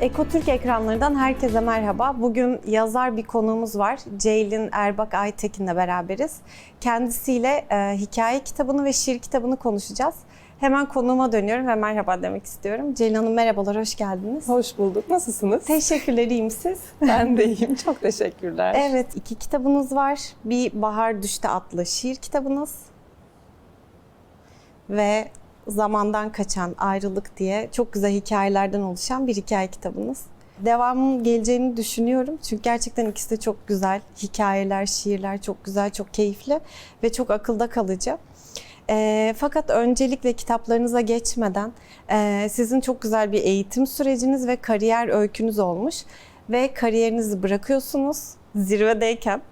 Ekotürk ekranlarından herkese merhaba. Bugün yazar bir konuğumuz var. Ceylin Erbak Aytekin'le beraberiz. Kendisiyle e, hikaye kitabını ve şiir kitabını konuşacağız. Hemen konuğuma dönüyorum ve merhaba demek istiyorum. Ceylin Hanım merhabalar, hoş geldiniz. Hoş bulduk. Nasılsınız? Teşekkürler, iyiyim siz? ben de iyiyim. Çok teşekkürler. Evet, iki kitabınız var. Bir Bahar Düşte adlı şiir kitabınız. Ve Zamandan Kaçan Ayrılık diye çok güzel hikayelerden oluşan bir hikaye kitabınız. Devamının geleceğini düşünüyorum. Çünkü gerçekten ikisi de çok güzel. Hikayeler, şiirler çok güzel, çok keyifli ve çok akılda kalıcı. E, fakat öncelikle kitaplarınıza geçmeden e, sizin çok güzel bir eğitim süreciniz ve kariyer öykünüz olmuş ve kariyerinizi bırakıyorsunuz zirvedeyken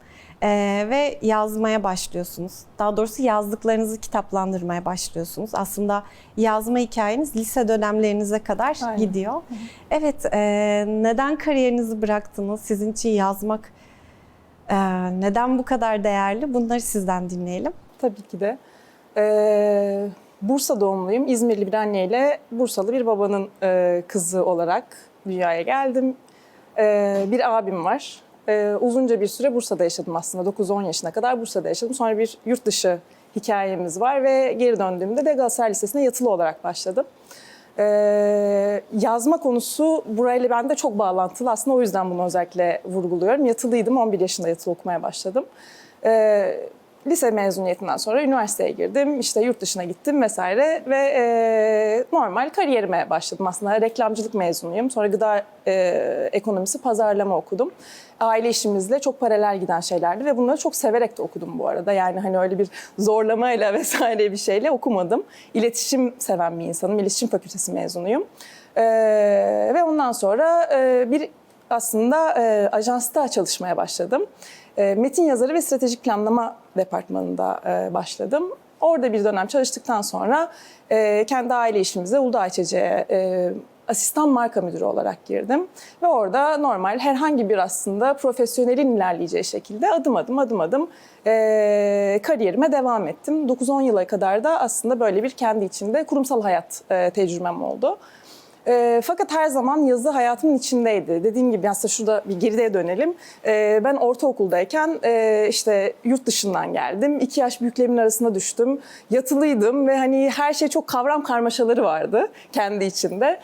e, ve yazmaya başlıyorsunuz. Daha doğrusu yazdıklarınızı kitaplandırmaya başlıyorsunuz. Aslında yazma hikayeniz lise dönemlerinize kadar Aynen. gidiyor. Evet, e, neden kariyerinizi bıraktınız? Sizin için yazmak e, neden bu kadar değerli? Bunları sizden dinleyelim. Tabii ki de. Ee, Bursa doğumluyum. İzmirli bir anneyle Bursalı bir babanın e, kızı olarak dünyaya geldim. Ee, bir abim var. Ee, uzunca bir süre Bursa'da yaşadım aslında. 9-10 yaşına kadar Bursa'da yaşadım. Sonra bir yurt dışı hikayemiz var ve geri döndüğümde de Galatasaray Lisesi'ne yatılı olarak başladım. Ee, yazma konusu burayla bende çok bağlantılı. Aslında o yüzden bunu özellikle vurguluyorum. Yatılıydım, 11 yaşında yatılı okumaya başladım. Ee, lise mezuniyetinden sonra üniversiteye girdim, işte yurt dışına gittim vesaire ve e, normal kariyerime başladım. Aslında reklamcılık mezunuyum. Sonra gıda e, ekonomisi, pazarlama okudum. Aile işimizle çok paralel giden şeylerdi ve bunları çok severek de okudum bu arada. Yani hani öyle bir zorlamayla vesaire bir şeyle okumadım. İletişim seven bir insanım. İletişim fakültesi mezunuyum. Ee, ve ondan sonra e, bir aslında e, ajansta çalışmaya başladım. E, metin yazarı ve stratejik planlama departmanında e, başladım. Orada bir dönem çalıştıktan sonra e, kendi aile işimize Uludağ İçeceğe e, asistan marka müdürü olarak girdim. Ve orada normal herhangi bir aslında profesyonelin ilerleyeceği şekilde adım adım adım adım e, kariyerime devam ettim. 9-10 yıla kadar da aslında böyle bir kendi içinde kurumsal hayat e, tecrübem oldu. E, fakat her zaman yazı hayatımın içindeydi. Dediğim gibi aslında şurada bir geride dönelim. E, ben ortaokuldayken e, işte yurt dışından geldim. İki yaş büyüklerimin arasına düştüm. Yatılıydım ve hani her şey çok kavram karmaşaları vardı kendi içinde.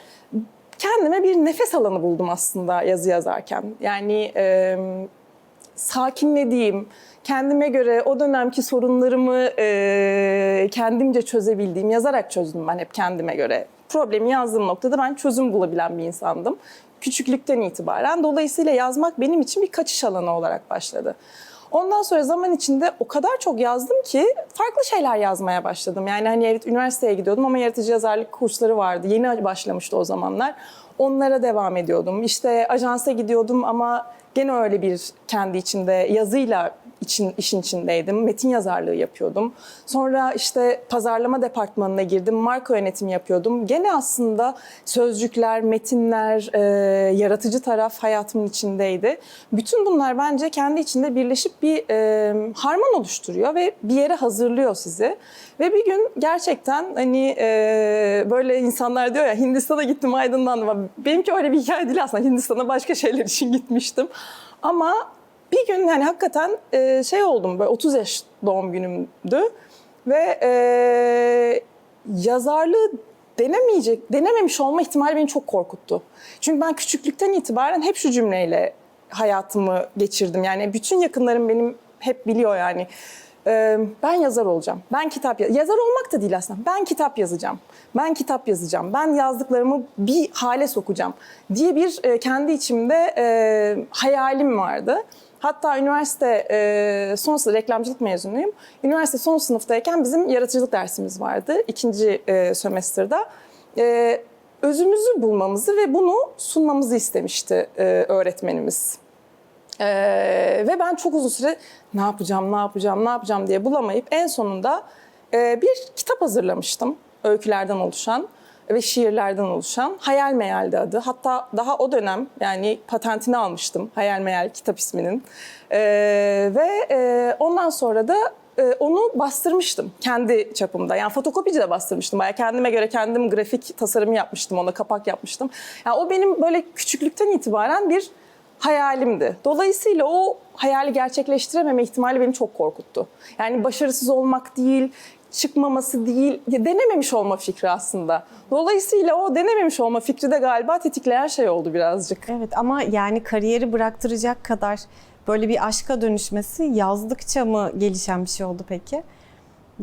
Kendime bir nefes alanı buldum aslında yazı yazarken. Yani e, sakinlediğim, kendime göre o dönemki sorunlarımı e, kendimce çözebildiğim, yazarak çözdüm ben hep kendime göre. Problemi yazdığım noktada ben çözüm bulabilen bir insandım. Küçüklükten itibaren. Dolayısıyla yazmak benim için bir kaçış alanı olarak başladı. Ondan sonra zaman içinde o kadar çok yazdım ki farklı şeyler yazmaya başladım. Yani hani evet üniversiteye gidiyordum ama yaratıcı yazarlık kursları vardı. Yeni başlamıştı o zamanlar. Onlara devam ediyordum. İşte ajansa gidiyordum ama gene öyle bir kendi içinde yazıyla için, işin içindeydim. Metin yazarlığı yapıyordum. Sonra işte pazarlama departmanına girdim. Marka yönetimi yapıyordum. Gene aslında sözcükler, metinler, e, yaratıcı taraf hayatımın içindeydi. Bütün bunlar bence kendi içinde birleşip bir e, harman oluşturuyor ve bir yere hazırlıyor sizi. Ve bir gün gerçekten hani e, böyle insanlar diyor ya Hindistan'a gittim aydınlandım. Benimki öyle bir hikaye değil aslında. Hindistan'a başka şeyler için gitmiştim. Ama bir gün yani hakikaten e, şey oldum böyle 30 yaş doğum günümdü ve e, yazarlığı denemeyecek, denememiş olma ihtimali beni çok korkuttu. Çünkü ben küçüklükten itibaren hep şu cümleyle hayatımı geçirdim. Yani bütün yakınlarım benim hep biliyor yani. E, ben yazar olacağım. Ben kitap yaz yazar olmak da değil aslında. Ben kitap yazacağım. Ben kitap yazacağım. Ben yazdıklarımı bir hale sokacağım diye bir e, kendi içimde e, hayalim vardı. Hatta üniversite e, son sınıf reklamcılık mezunuyum. Üniversite son sınıftayken bizim yaratıcılık dersimiz vardı ikinci e, sömestrda. E, özümüzü bulmamızı ve bunu sunmamızı istemişti e, öğretmenimiz. E, ve ben çok uzun süre ne yapacağım, ne yapacağım, ne yapacağım diye bulamayıp en sonunda e, bir kitap hazırlamıştım öykülerden oluşan ve şiirlerden oluşan Hayal Meyal'di adı. Hatta daha o dönem yani patentini almıştım Hayal Meyal kitap isminin. Ee, ve e, ondan sonra da e, onu bastırmıştım kendi çapımda. Yani fotokopici de bastırmıştım. Bayağı kendime göre kendim grafik tasarımı yapmıştım. Ona kapak yapmıştım. Yani o benim böyle küçüklükten itibaren bir hayalimdi. Dolayısıyla o hayali gerçekleştirememe ihtimali beni çok korkuttu. Yani başarısız olmak değil, çıkmaması değil, denememiş olma fikri aslında. Dolayısıyla o denememiş olma fikri de galiba tetikleyen şey oldu birazcık. Evet ama yani kariyeri bıraktıracak kadar böyle bir aşka dönüşmesi yazdıkça mı gelişen bir şey oldu peki?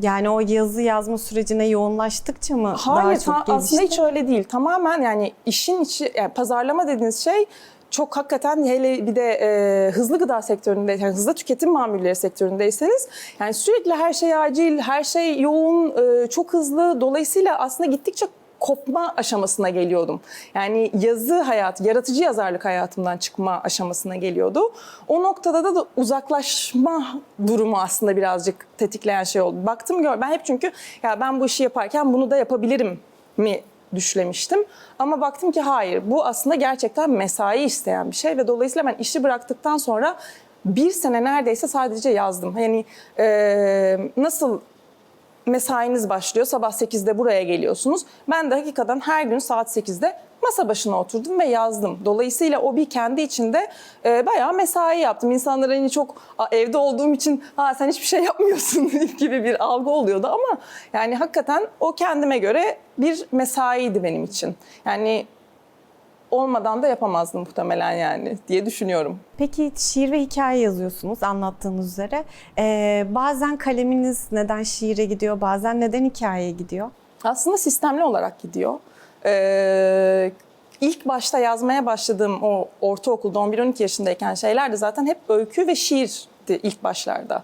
Yani o yazı yazma sürecine yoğunlaştıkça mı daha Hayır, çok ta- gelişti? aslında hiç öyle değil. Tamamen yani işin içi, yani pazarlama dediğiniz şey çok hakikaten hele bir de e, hızlı gıda sektöründe, yani hızlı tüketim mamulleri sektöründeyseniz yani sürekli her şey acil, her şey yoğun, e, çok hızlı. Dolayısıyla aslında gittikçe kopma aşamasına geliyordum. Yani yazı hayat, yaratıcı yazarlık hayatımdan çıkma aşamasına geliyordu. O noktada da, da uzaklaşma durumu aslında birazcık tetikleyen şey oldu. Baktım gör, ben hep çünkü ya ben bu işi yaparken bunu da yapabilirim mi düşlemiştim. Ama baktım ki hayır bu aslında gerçekten mesai isteyen bir şey ve dolayısıyla ben işi bıraktıktan sonra bir sene neredeyse sadece yazdım. Yani eee, nasıl mesainiz başlıyor. Sabah 8'de buraya geliyorsunuz. Ben de hakikaten her gün saat 8'de masa başına oturdum ve yazdım. Dolayısıyla o bir kendi içinde e, bayağı mesai yaptım. İnsanlar hani çok "Aa, evde olduğum için ha sen hiçbir şey yapmıyorsun gibi bir algı oluyordu ama yani hakikaten o kendime göre bir mesaiydi benim için. Yani olmadan da yapamazdım muhtemelen yani diye düşünüyorum. Peki şiir ve hikaye yazıyorsunuz anlattığınız üzere. Ee, bazen kaleminiz neden şiire gidiyor, bazen neden hikayeye gidiyor? Aslında sistemli olarak gidiyor. Ee, ilk başta yazmaya başladığım o ortaokulda 11-12 yaşındayken şeyler de zaten hep öykü ve şiirdi ilk başlarda.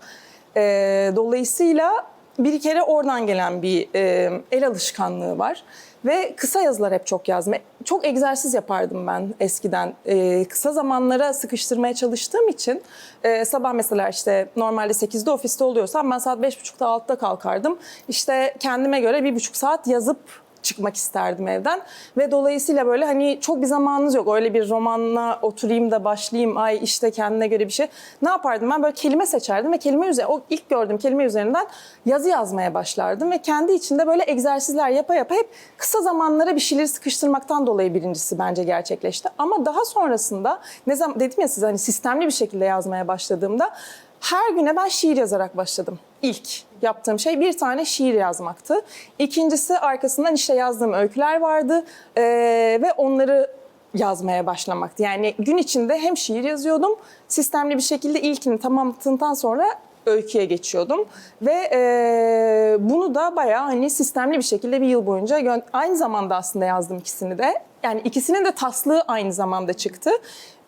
Ee, dolayısıyla bir kere oradan gelen bir e, el alışkanlığı var. Ve kısa yazılar hep çok yazdım. Çok egzersiz yapardım ben eskiden. Ee, kısa zamanlara sıkıştırmaya çalıştığım için e, sabah mesela işte normalde 8'de ofiste oluyorsam ben saat 5.30'da 6'da kalkardım. İşte kendime göre bir buçuk saat yazıp çıkmak isterdim evden. Ve dolayısıyla böyle hani çok bir zamanınız yok. Öyle bir romanla oturayım da başlayayım. Ay işte kendine göre bir şey. Ne yapardım ben? Böyle kelime seçerdim ve kelime üzerine, o ilk gördüğüm kelime üzerinden yazı yazmaya başlardım. Ve kendi içinde böyle egzersizler yapa yapa hep kısa zamanlara bir şeyleri sıkıştırmaktan dolayı birincisi bence gerçekleşti. Ama daha sonrasında ne zaman dedim ya size hani sistemli bir şekilde yazmaya başladığımda her güne ben şiir yazarak başladım. İlk yaptığım şey bir tane şiir yazmaktı. İkincisi arkasından işte yazdığım öyküler vardı Ee, ve onları yazmaya başlamaktı. Yani gün içinde hem şiir yazıyordum, sistemli bir şekilde ilkini tamamladıktan sonra öyküye geçiyordum ve e, bunu da bayağı hani sistemli bir şekilde bir yıl boyunca aynı zamanda aslında yazdım ikisini de. Yani ikisinin de taslığı aynı zamanda çıktı.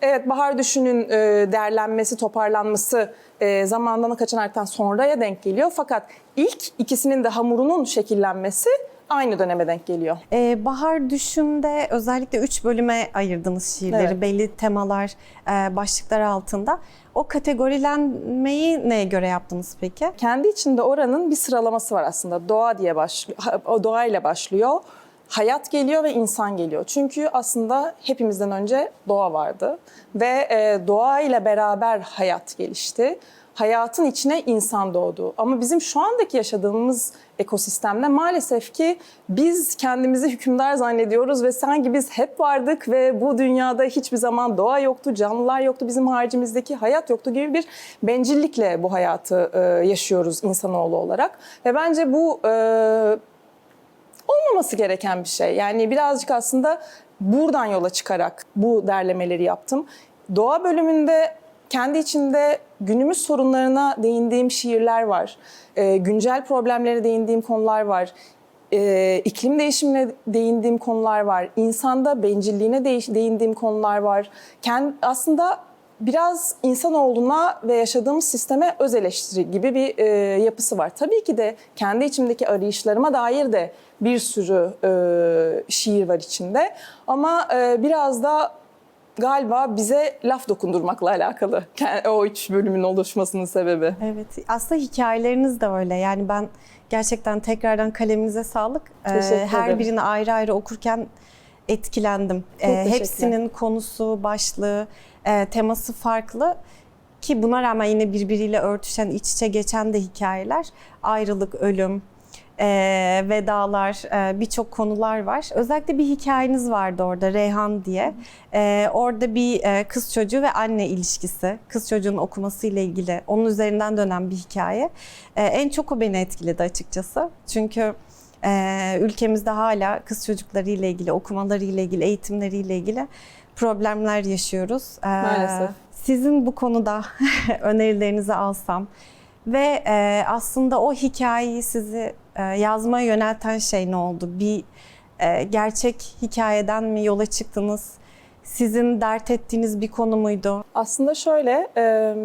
Evet Bahar Düşün'ün e, derlenmesi, toparlanması e, zamandan kaçan sonraya denk geliyor. Fakat ilk ikisinin de hamurunun şekillenmesi aynı döneme denk geliyor. Ee, Bahar Düşün'de özellikle üç bölüme ayırdınız şiirleri. Evet. Belli temalar, e, başlıklar altında. O kategorilenmeyi neye göre yaptınız peki? Kendi içinde oranın bir sıralaması var aslında. Doğa diye başlıyor, o doğayla başlıyor. Hayat geliyor ve insan geliyor. Çünkü aslında hepimizden önce doğa vardı ve e, doğayla beraber hayat gelişti. Hayatın içine insan doğdu. Ama bizim şu andaki yaşadığımız ekosistemde maalesef ki biz kendimizi hükümdar zannediyoruz ve sanki biz hep vardık ve bu dünyada hiçbir zaman doğa yoktu, canlılar yoktu, bizim haricimizdeki hayat yoktu gibi bir bencillikle bu hayatı e, yaşıyoruz insanoğlu olarak. Ve bence bu e, olmaması gereken bir şey. Yani birazcık aslında buradan yola çıkarak bu derlemeleri yaptım. Doğa bölümünde kendi içinde günümüz sorunlarına değindiğim şiirler var. Ee, güncel problemlere değindiğim konular var. Ee, iklim değişimine değindiğim konular var. İnsanda bencilliğine değindiğim konular var. Kend, aslında biraz insanoğluna ve yaşadığımız sisteme öz eleştiri gibi bir e, yapısı var. Tabii ki de kendi içimdeki arayışlarıma dair de bir sürü e, şiir var içinde. Ama e, biraz da galiba bize laf dokundurmakla alakalı o üç bölümün oluşmasının sebebi. Evet, aslında hikayeleriniz de öyle. Yani ben gerçekten tekrardan kaleminize sağlık. Ee, Teşekkür Her ederim. birini ayrı ayrı okurken etkilendim. Ee, teşekkürler. hepsinin konusu, başlığı, e, teması farklı. ki buna rağmen yine birbiriyle örtüşen, iç içe geçen de hikayeler. Ayrılık, ölüm, e, vedalar, e, birçok konular var. Özellikle bir hikayeniz vardı orada Reyhan diye. E, orada bir e, kız çocuğu ve anne ilişkisi, kız çocuğun okuması ile ilgili onun üzerinden dönen bir hikaye. E, en çok o beni etkiledi açıkçası. Çünkü e, ülkemizde hala kız çocukları ile ilgili, okumaları ile ilgili, eğitimleri ile ilgili problemler yaşıyoruz. E, Maalesef. Sizin bu konuda önerilerinizi alsam ve e, aslında o hikayeyi sizi e, yazmaya yönelten şey ne oldu? Bir e, gerçek hikayeden mi yola çıktınız? Sizin dert ettiğiniz bir konu muydu? Aslında şöyle, e,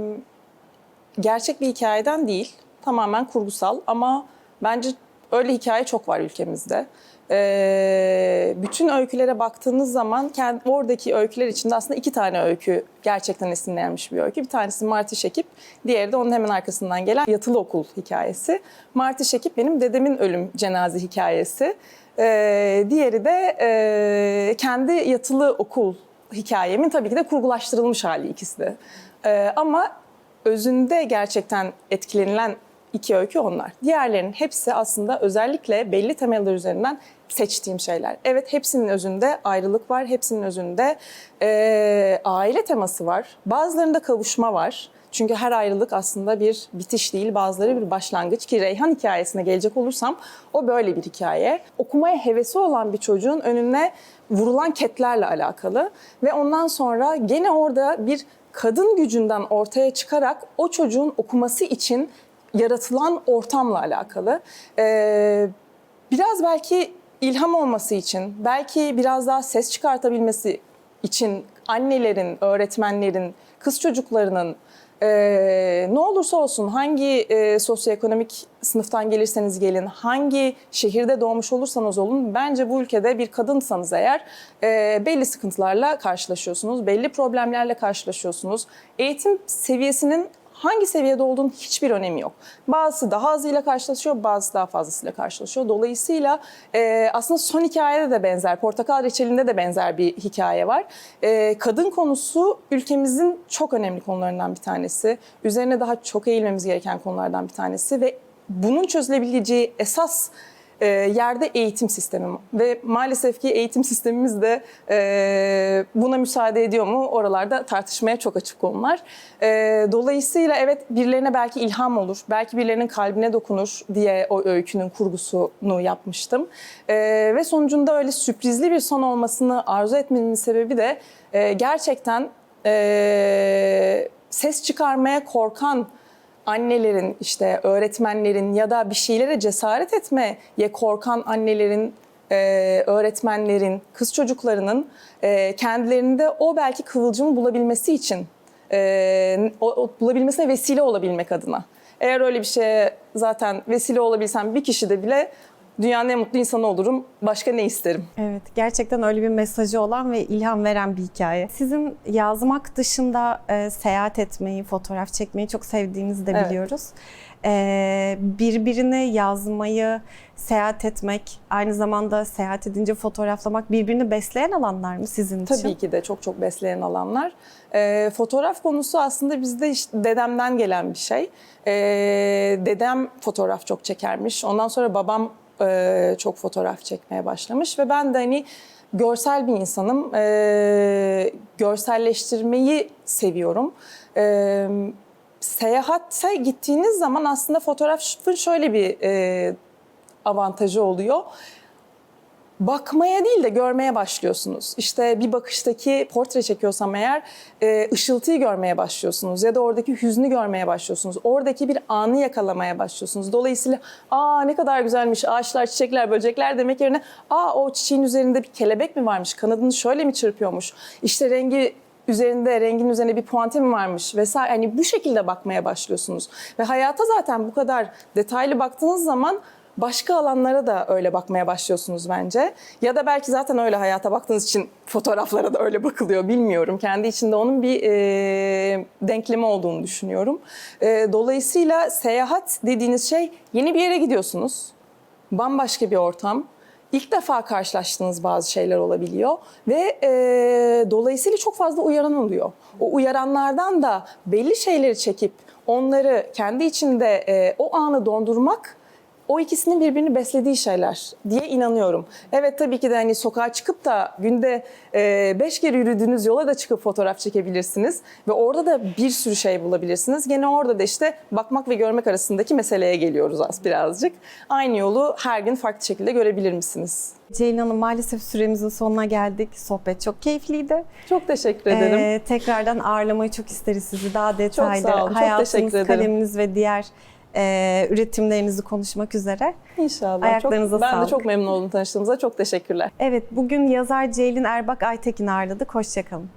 gerçek bir hikayeden değil, tamamen kurgusal ama bence öyle hikaye çok var ülkemizde. E, bütün öykülere baktığınız zaman kendi, oradaki öyküler içinde aslında iki tane öykü gerçekten esinlenmiş bir öykü. Bir tanesi Martı Şekip, diğeri de onun hemen arkasından gelen Yatılı Okul hikayesi. Martı Şekip benim dedemin ölüm cenaze hikayesi. E, diğeri de e, kendi yatılı okul hikayemin tabii ki de kurgulaştırılmış hali ikisi de. Ee, ama özünde gerçekten etkilenilen iki öykü onlar. Diğerlerinin hepsi aslında özellikle belli temeller üzerinden seçtiğim şeyler. Evet hepsinin özünde ayrılık var, hepsinin özünde e, aile teması var. Bazılarında kavuşma var. Çünkü her ayrılık aslında bir bitiş değil, bazıları bir başlangıç. Ki Reyhan hikayesine gelecek olursam o böyle bir hikaye. Okumaya hevesi olan bir çocuğun önüne vurulan ketlerle alakalı. Ve ondan sonra gene orada bir kadın gücünden ortaya çıkarak o çocuğun okuması için yaratılan ortamla alakalı. Ee, biraz belki ilham olması için, belki biraz daha ses çıkartabilmesi için annelerin, öğretmenlerin, kız çocuklarının ee, ne olursa olsun hangi e, sosyoekonomik sınıftan gelirseniz gelin, hangi şehirde doğmuş olursanız olun bence bu ülkede bir kadınsanız eğer e, belli sıkıntılarla karşılaşıyorsunuz, belli problemlerle karşılaşıyorsunuz. Eğitim seviyesinin hangi seviyede olduğunun hiçbir önemi yok. Bazısı daha azıyla karşılaşıyor, bazısı daha fazlasıyla karşılaşıyor. Dolayısıyla e, aslında son hikayede de benzer, Portakal Reçeli'nde de benzer bir hikaye var. E, kadın konusu ülkemizin çok önemli konularından bir tanesi. Üzerine daha çok eğilmemiz gereken konulardan bir tanesi ve bunun çözülebileceği esas e, yerde eğitim sistemi ve maalesef ki eğitim sistemimiz de e, buna müsaade ediyor mu oralarda tartışmaya çok açık konular. E, dolayısıyla evet birilerine belki ilham olur, belki birilerinin kalbine dokunur diye o öykünün kurgusunu yapmıştım. E, ve sonucunda öyle sürprizli bir son olmasını arzu etmemin sebebi de e, gerçekten e, ses çıkarmaya korkan annelerin, işte öğretmenlerin ya da bir şeylere cesaret etmeye korkan annelerin, e, öğretmenlerin, kız çocuklarının e, kendilerinde o belki kıvılcımı bulabilmesi için, e, o, o bulabilmesine vesile olabilmek adına. Eğer öyle bir şeye zaten vesile olabilsem bir kişi de bile dünyanın en mutlu insanı olurum. Başka ne isterim? Evet, gerçekten öyle bir mesajı olan ve ilham veren bir hikaye. Sizin yazmak dışında e, seyahat etmeyi, fotoğraf çekmeyi çok sevdiğinizi de Evet. biliyoruz. E, birbirine yazmayı, seyahat etmek, aynı zamanda seyahat edince fotoğraflamak birbirini besleyen alanlar mı sizin için? Tabii ki de çok çok besleyen alanlar. Ee, fotoğraf konusu aslında bizde işte dedemden gelen bir şey. Ee, dedem fotoğraf çok çekermiş. Ondan sonra babam e, çok fotoğraf çekmeye başlamış ve ben de hani görsel bir insanım. Ee, görselleştirmeyi seviyorum. Ee, seyahate gittiğiniz zaman aslında fotoğrafın şöyle bir e, avantajı oluyor bakmaya değil de görmeye başlıyorsunuz. İşte bir bakıştaki portre çekiyorsam eğer e, ışıltıyı görmeye başlıyorsunuz ya da oradaki hüznü görmeye başlıyorsunuz. Oradaki bir anı yakalamaya başlıyorsunuz. Dolayısıyla aa ne kadar güzelmiş ağaçlar, çiçekler, böcekler demek yerine aa o çiçeğin üzerinde bir kelebek mi varmış, kanadını şöyle mi çırpıyormuş, işte rengi üzerinde rengin üzerine bir puanti mi varmış vesaire hani bu şekilde bakmaya başlıyorsunuz. Ve hayata zaten bu kadar detaylı baktığınız zaman başka alanlara da öyle bakmaya başlıyorsunuz bence. Ya da belki zaten öyle hayata baktığınız için fotoğraflara da öyle bakılıyor bilmiyorum. Kendi içinde onun bir e, denklemi olduğunu düşünüyorum. E, dolayısıyla seyahat dediğiniz şey yeni bir yere gidiyorsunuz. Bambaşka bir ortam. ilk defa karşılaştığınız bazı şeyler olabiliyor ve e, dolayısıyla çok fazla uyaran oluyor. O uyaranlardan da belli şeyleri çekip onları kendi içinde e, o anı dondurmak o ikisinin birbirini beslediği şeyler diye inanıyorum. Evet tabii ki de hani sokağa çıkıp da günde e, beş kere yürüdüğünüz yola da çıkıp fotoğraf çekebilirsiniz. Ve orada da bir sürü şey bulabilirsiniz. Gene orada da işte bakmak ve görmek arasındaki meseleye geliyoruz az birazcık. Aynı yolu her gün farklı şekilde görebilir misiniz? Ceylin Hanım maalesef süremizin sonuna geldik. Sohbet çok keyifliydi. Çok teşekkür ederim. Ee, tekrardan ağırlamayı çok isteriz sizi. Daha detaylı sağ olun, çok hayatınız, teşekkür ederim. kaleminiz ve diğer e, üretimlerinizi konuşmak üzere. İnşallah. ayaklarınıza çok, Ben de sağlık. çok memnun oldum tanıştığımıza. Çok teşekkürler. Evet, bugün yazar Ceylin Erbak Aytekin ağırladık. Hoşçakalın.